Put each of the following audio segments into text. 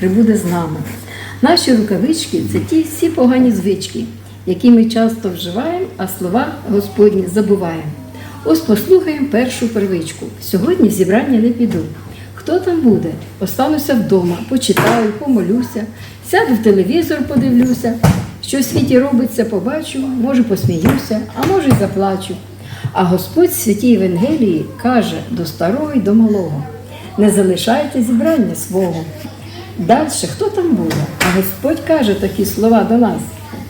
прибуде з нами. Наші рукавички це ті всі погані звички, які ми часто вживаємо, а слова Господні забуваємо. Ось послухаємо першу первичку. Сьогодні зібрання не піду. Хто там буде? Остануся вдома, почитаю, помолюся, сяду в телевізор, подивлюся. Що в світі робиться, побачу, може посміюся, а може й заплачу. А Господь в святій Євангелії каже до старого і до малого: не залишайте зібрання свого. Далі хто там буде? А Господь каже такі слова до нас: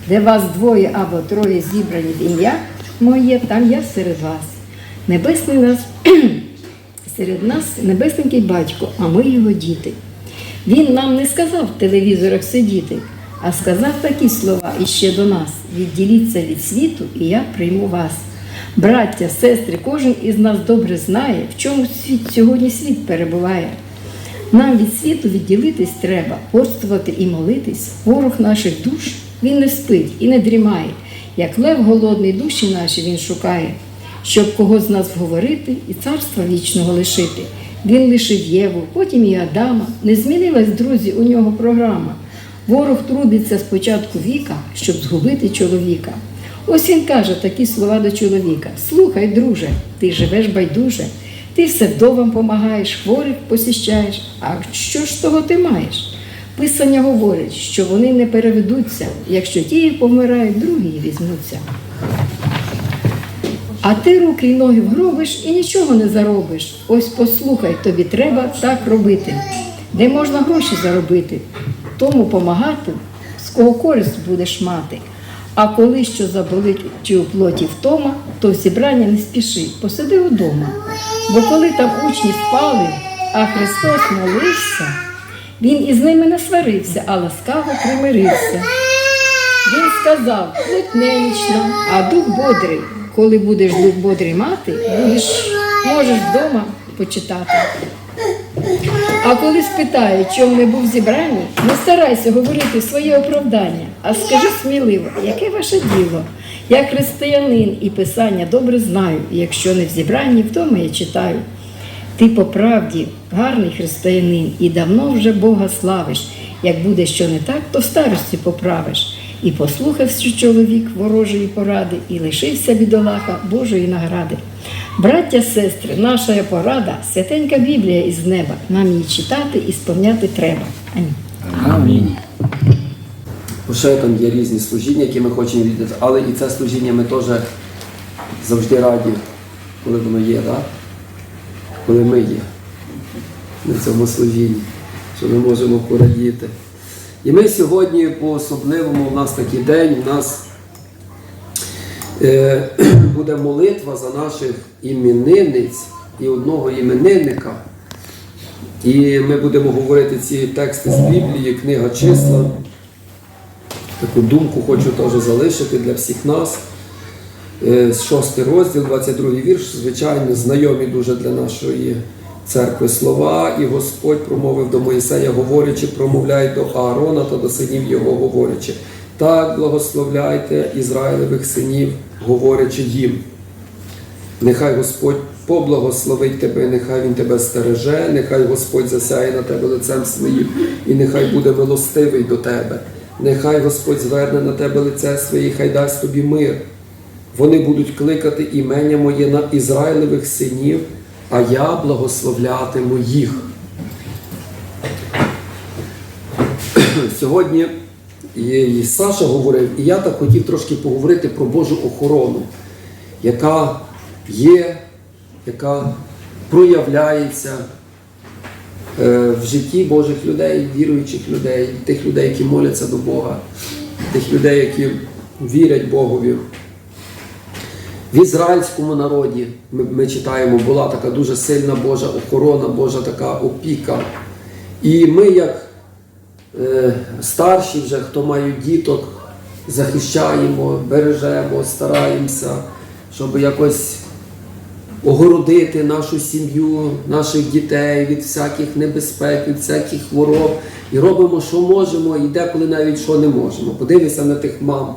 де вас двоє або троє зібрані в ім'я моє, там я серед вас. Небесний нас серед нас небесненький батько, а ми його діти. Він нам не сказав в телевізорах сидіти, а сказав такі слова іще до нас: відділіться від світу, і я прийму вас. Браття, сестри, кожен із нас добре знає, в чому світ сьогодні світ перебуває. Нам від світу відділитись треба, горствувати і молитись. Ворог наших душ він не спить і не дрімає, як лев голодний душі наші він шукає, щоб когось з нас вговорити і царства вічного лишити. Він лишив Єву, потім і Адама. Не змінилась, друзі, у нього програма. Ворог трудиться з початку віка, щоб згубити чоловіка. Ось він каже такі слова до чоловіка: Слухай, друже, ти живеш байдуже, ти все вдовам помагаєш, хворих посіщаєш. А що ж того ти маєш? Писання говорить, що вони не переведуться, якщо ті помирають, другі візьмуться. А ти руки й ноги вгробиш і нічого не заробиш. Ось послухай, тобі треба так робити. Де можна гроші заробити, тому помагати, з кого користь будеш мати. А коли що заболить чи у плоті втома, то в зібрання не спіши, посиди удома. Бо коли там учні спали, а Христос молився, він із ними не сварився, а ласкаво примирився. Він сказав, немічна, а дух бодрий. Коли будеш дух бодрий мати, будеш, можеш вдома почитати. А коли спитають, чому не був зібрані, не старайся говорити своє оправдання, а скажи сміливо, яке ваше діло? Я християнин і писання добре знаю, і якщо не в зібранні, вдома я читаю. Ти по правді гарний християнин і давно вже Бога славиш. Як буде що не так, то старості поправиш. І послухався чоловік ворожої поради, і лишився бідолаха Божої награди. Браття, сестри, наша порада, святенька Біблія із неба. Нам її читати і сповняти треба. Амінь. Амінь. Бо ще там є різні служіння, які ми хочемо віддати, але і це служіння ми теж завжди раді, коли воно є, да? коли ми є на цьому служінні, що ми можемо порадіти. І ми сьогодні по-особливому, у нас такий день, у нас е, буде молитва за наших іменинниць і одного іменинника. І ми будемо говорити ці тексти з Біблії, книга числа. Таку думку хочу теж залишити для всіх нас. Е, Шостий розділ, 22 вірш, звичайно, знайомі дуже для нашої церкви слова. І Господь промовив до Моїсея, говорячи, промовляй до Аарона та до синів його, говорячи. Так благословляйте Ізраїлевих синів, говорячи їм. Нехай Господь поблагословить тебе, нехай Він тебе стереже, нехай Господь засяє на тебе лицем своїм, і нехай буде милостивий до тебе. Нехай Господь зверне на тебе лице своє, хай дасть тобі мир. Вони будуть кликати імення моє на Ізраїлевих синів, а я благословлятиму їх. Сьогодні і- Саша говорив, і я так хотів трошки поговорити про Божу охорону, яка є, яка проявляється в житті Божих людей, віруючих людей, тих людей, які моляться до Бога, тих людей, які вірять Богові. В ізраїльському народі ми, ми читаємо, була така дуже сильна Божа охорона, Божа така опіка. І ми, як е, старші, вже хто мають діток, захищаємо, бережемо, стараємося, щоб якось огородити нашу сім'ю, наших дітей від всяких небезпек, від всяких хвороб. І робимо, що можемо, і деколи навіть що не можемо. Подивися на тих мам,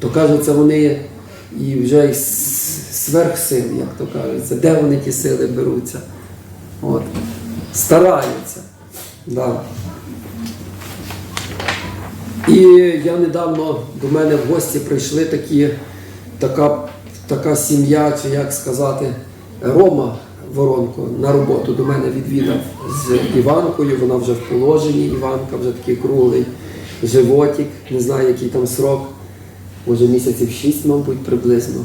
то кажеться, вони і вже с- сверхсил, як то кажеться, де вони ті сили беруться. От. Стараються. Да. І я недавно до мене в гості прийшли такі, така, така сім'я, чи як сказати, Рома Воронко на роботу до мене відвідав з Іванкою. Вона вже в положенні. Іванка вже такий круглий животик, не знаю, який там срок. Може місяців шість, мабуть, приблизно.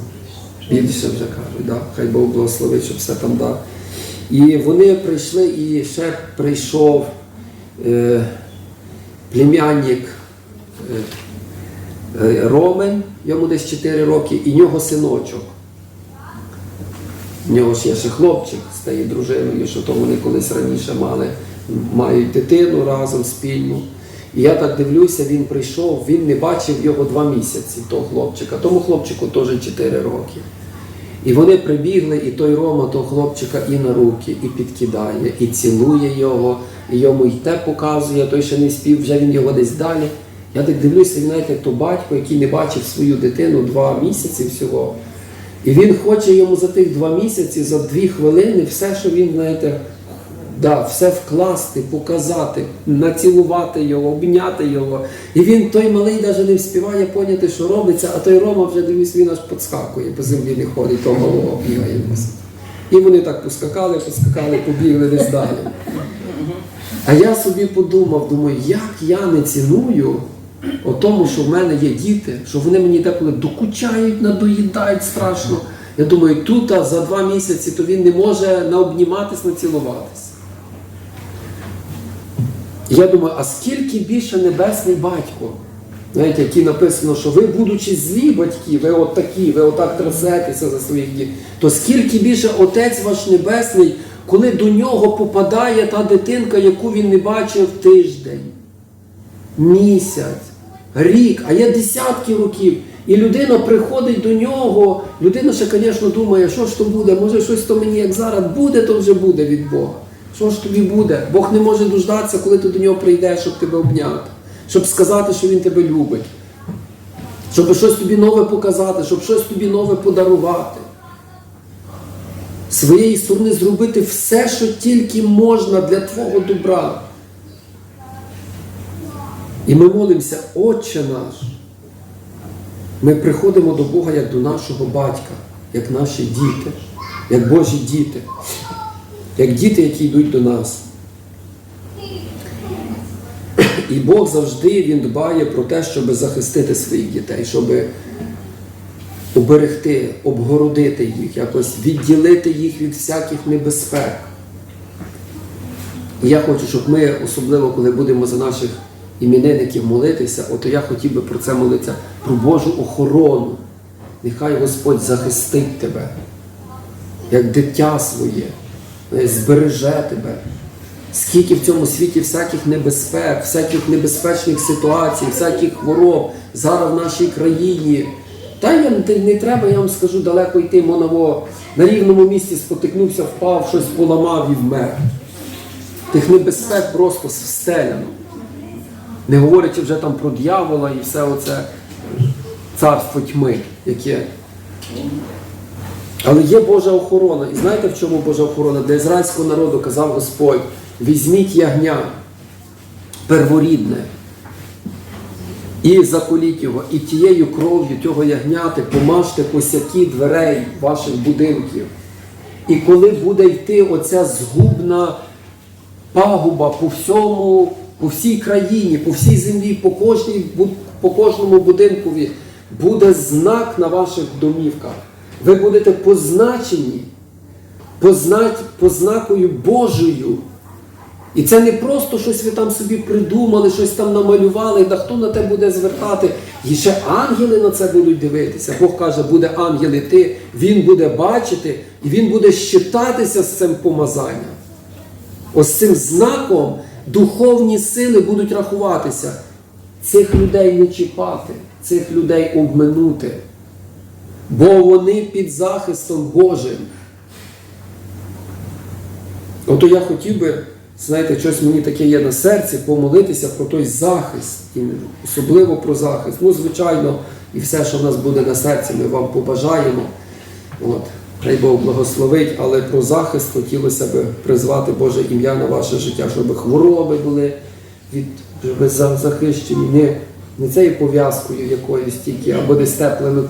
Більше вже кажуть, да? хай Бог благословить, щоб все там дав. І вони прийшли, і ще прийшов е, племянник е, е, Ромен, йому десь 4 роки, і нього синочок. В нього ж є ще хлопчик з тією дружиною, що то вони колись раніше мали, мають дитину разом спільну. І я так дивлюся, він прийшов, він не бачив його два місяці, того хлопчика. Тому хлопчику теж 4 роки. І вони прибігли, і той Рома того хлопчика і на руки, і підкидає, і цілує його, і йому й те показує, той ще не спів, вже він його десь далі. Я так дивлюся, знаєте, то батько, який не бачив свою дитину два місяці всього. І він хоче йому за тих два місяці, за дві хвилини, все, що він, знаєте, да, все вкласти, показати, націлувати його, обняти його. І він, той малий, навіть не вспіває поняти, що робиться, а той Рома вже дивлюсь, він аж підскакує, по землі не ходить, того малого бігає. І вони так поскакали, поскакали, побігли десь далі. А я собі подумав, думаю, як я не ціную о тому, що в мене є діти, що вони мені деколи докучають, надоїдають страшно. Я думаю, тут а за два місяці то він не може наобніматись, націлуватись. Я думаю, а скільки більше небесний батько, знаєте, який написано, що ви, будучи злі батьки, ви от такі, ви отак трясетеся за своїх дітей, то скільки більше Отець ваш Небесний, коли до нього попадає та дитинка, яку він не бачив тиждень, місяць, рік, а є десятки років. І людина приходить до нього, людина ще, звісно, думає, що ж то буде, може щось то мені як зараз буде, то вже буде від Бога. Що ж тобі буде? Бог не може дождатися, коли ти до нього прийдеш, щоб тебе обняти, щоб сказати, що він тебе любить, щоб щось тобі нове показати, щоб щось тобі нове подарувати. Своєї сторони зробити все, що тільки можна для твого добра. І ми молимося, Отче наш. Ми приходимо до Бога як до нашого батька, як наші діти, як Божі діти, як діти, які йдуть до нас. І Бог завжди Він дбає про те, щоб захистити своїх дітей, щоб оберегти, обгородити їх, якось відділити їх від всяких небезпек. І я хочу, щоб ми, особливо коли будемо за наших іменинників молитися, от я хотів би про це молитися, про Божу охорону. Нехай Господь захистить тебе, як дитя своє, е, збереже тебе. Скільки в цьому світі всяких небезпек, всяких небезпечних ситуацій, всяких хвороб зараз в нашій країні. Та я не, треба, я вам скажу, далеко йти, моново на рівному місці спотикнувся, впав, щось поламав і вмер. Тих небезпек просто встеляно. Не говорячи вже там про дьявола і все оце царство тьми, яке. Але є Божа охорона. І знаєте, в чому Божа охорона? Для ізраїльського народу казав Господь: візьміть ягня перворідне і заколіть його, і тією кров'ю цього ягняти помажте косяки дверей ваших будинків. І коли буде йти оця згубна пагуба по всьому, по всій країні, по всій землі, по, кожній, по кожному будинкові, буде знак на ваших домівках. Ви будете позначені познакою Божою. І це не просто щось ви там собі придумали, щось там намалювали, та хто на те буде звертати. І ще ангели на це будуть дивитися. Бог каже, буде ангел іти, він буде бачити, і він буде щитатися з цим помазанням. Ось цим знаком духовні сили будуть рахуватися. Цих людей не чіпати, цих людей обминути. Бо вони під захистом Божим. Ото я хотів би, знаєте, щось мені таке є на серці, помолитися про той захист, особливо про захист. Ну, звичайно, і все, що в нас буде на серці, ми вам побажаємо. От. Хай Бог благословить, але про захист хотілося б призвати Боже ім'я на ваше життя, щоб хвороби були від, захищені, не не цією пов'язкою якоюсь тільки, або десь теплими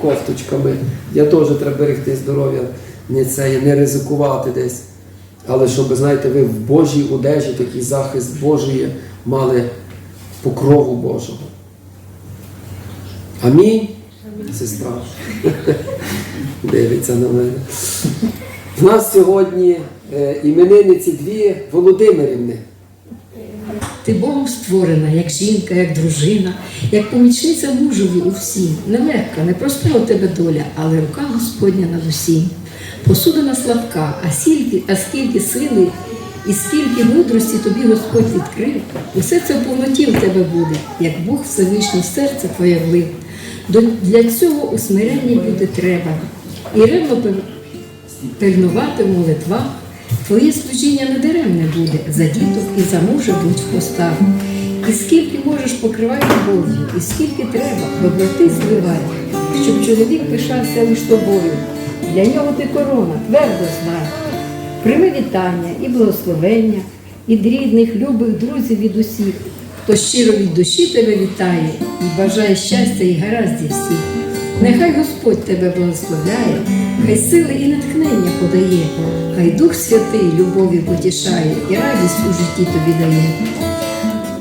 кофточками. Я теж треба берегти здоров'я, не це, не ризикувати десь. Але щоб, знаєте, ви в Божій одежі, такий захист Божий мали покрову Божого. Амінь. Сестра. Дивиться на мене. У нас сьогодні е, іменинниці дві Володимирівни. Ти Богом створена, як жінка, як дружина, як помічниця мужові у всім. Нелегка, непроста у тебе доля, але рука Господня над усім. Посудина слабка, а скільки, а скільки сили і скільки мудрості тобі Господь відкрив, усе це в повноті в тебе буде, як Бог Всевишній серце твоє влив. Для цього у смиренні бути треба. І ревно пильнувати в молитвах. Твоє служіння не даремне буде, за діток і за мужа будь в постах. І скільки можеш покривай любов'ю, і скільки треба, доброти зливай, щоб чоловік пишався лиш тобою. Для нього ти корона, твердо знай. Прийми вітання і благословення, від рідних, любих друзів від усіх, хто щиро від душі тебе вітає і бажає щастя і гараздів всіх. Нехай Господь тебе благословляє, хай сили і натхнення подає, хай Дух Святий любові потішає і радість у житті тобі дає.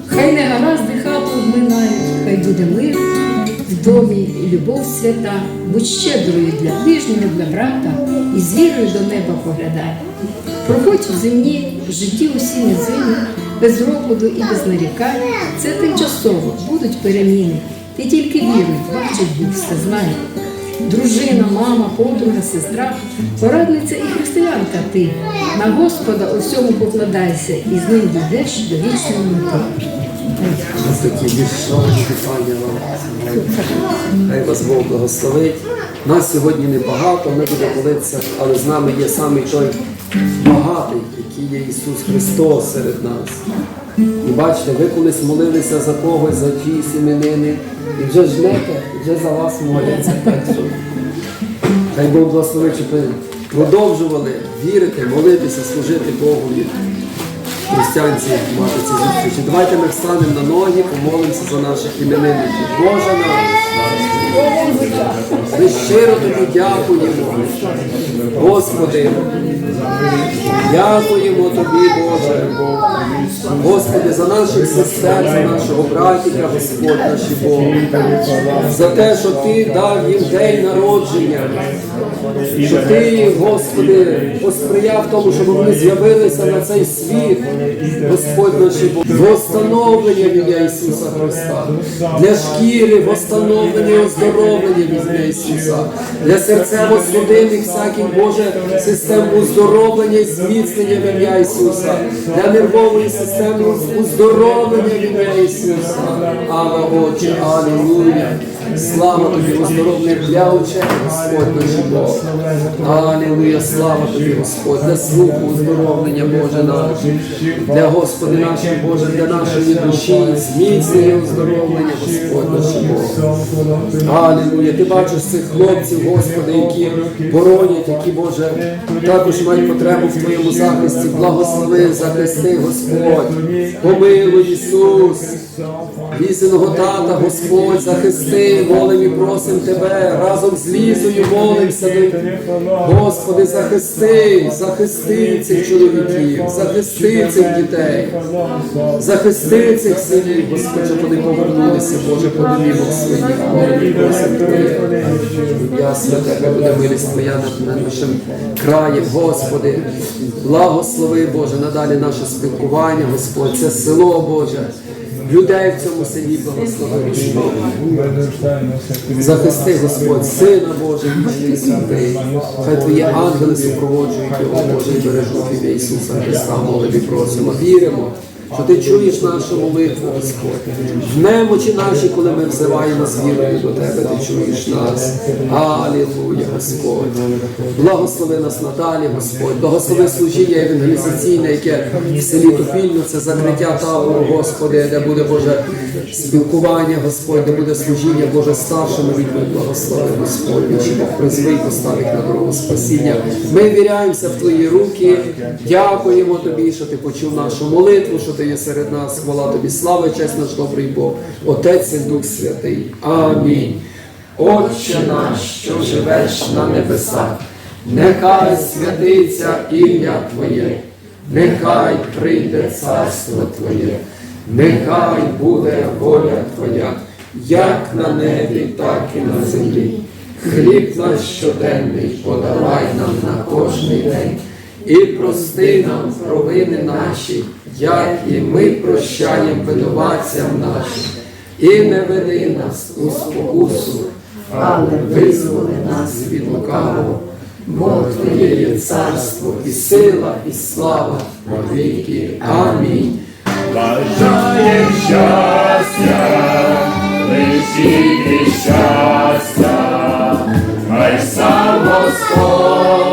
Хай не гаразди хату обминають, хай буде мир в домі і любов свята, будь щедрою для ближнього, для брата, і з вірою до неба поглядай. Проходь в земні в житті усі низини, без роподу і без нарікань. Це тимчасово, будуть переміни. Ти тільки віруй, бачить Бог все знає. Дружина, мама, подруга, сестра, порадниця і християнка ти. На Господа у всьому покладайся, і з ним дійдеш до вічної мети. Хай вас Бог благословить. Нас сьогодні небагато, ми будемо молитися, але з нами є саме той багатий, який є Ісус Христос серед нас. І бачите, ви колись молилися за когось, за чиїсь іменини, і вже жнете, вже за вас моляться. Так що Хай Бог благословить, щоб ви продовжували вірити, молитися, служити Богові. Християнці мати ці зустрічі. Давайте ми встанемо на ноги, помолимося за наших іменинників. Боже наш, ми щиро тобі дякуємо. Господи, дякуємо тобі, Боже. Господи, за наших сестер, за нашого братіка, Господь наші Бог. За те, що Ти дав їм день народження. Що Ти, Господи, посприяв тому, щоб вони з'явилися на цей світ, Господь наш Бог, восстановлення ім'я Ісуса Христа, для шкіри, восстановлення і оздоровлення в ім'я Ісуса, для серцево-судинних всяких Боже систем оздоровлення і зміцнення в ім'я Ісуса, для нервової системи оздоровлення в ім'я Ісуса. Ава, Отче, Алілуя. Слава тобі, оздоровлення для очей, Господь наш Бог. Алілуя, слава тобі, Господь, для слуху оздоровлення, Боже наш, для Господи нашого Боже, для нашої душі, зміцнення оздоровлення, Господь наш Бог. Алілуя, ти бачиш цих хлопців, Господи, які боронять, які, Боже, також мають потребу в Твоєму захисті. Благослови, захисти, Господь. Помилуй, Ісус. Вісеного тата, Господь, захисти, молим і просим Тебе, разом з Лізою молимося. Господи, захисти, захисти цих чоловіків, захисти цих дітей, захисти цих синів, Господь, щоб вони повернулися, Боже, по домівок своїх. Молим і просим Твоє. Я святе, хай буде милість Твоя над нашим краєм, Господи. Благослови, Боже, надалі наше спілкування, Господь, це село, Боже. Людей в цьому селі благослови. Захисти, Господь, Сина Божий, святий. Хай Твої ангели супроводжують його, Боже, і бережуть Ісуса Христа, молим просимо. Віримо, що ти чуєш нашу молитву, Господь. В немочі наші, коли ми взиваємо з вірою до Тебе, ти чуєш нас. Алілуя, Господь. Благослови нас надалі, Господь. Благослови служіння евангелізаційне, яке в селі Топільно, це закриття табору, Господи, де буде Боже спілкування, Господь, де буде служіння, Боже, старшими людьми. Благослови, Господь, Бог призвий поставить на дорогу спасіння. Ми віряємося в Твої руки. Дякуємо Тобі, що Ти почув нашу молитву, що ти є серед нас. Хвала тобі, слава, честь наш добрий Бог, Отець і Дух Святий. Амінь. Отче наш, що живеш на небесах, нехай святиться ім'я Твоє, нехай прийде царство Твоє, нехай буде воля Твоя, як на небі, так і на землі. Хліб наш щоденний подавай нам на кожний день, і прости нам провини наші, як і ми прощаємо винуватцям нашим, і не веди нас у спокусу, але визволи нас від лукавого. Бо Твоє є царство, і сила, і слава віки. Амінь. Бажаєм щастя, лишити щастя, хай сам Господь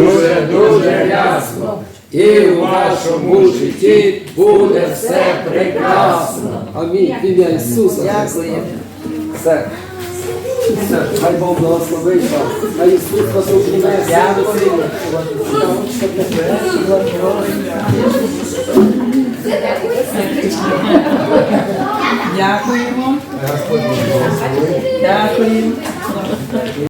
Дуже, дуже рясно. І у вашому житті буде все прекрасно. Амінь. В ім'я Ісуса. Дякую. Все. Все. Хай Бог благословить вас. Хай Ісус вас обійме. Дякую. Дякуємо. Дякуємо.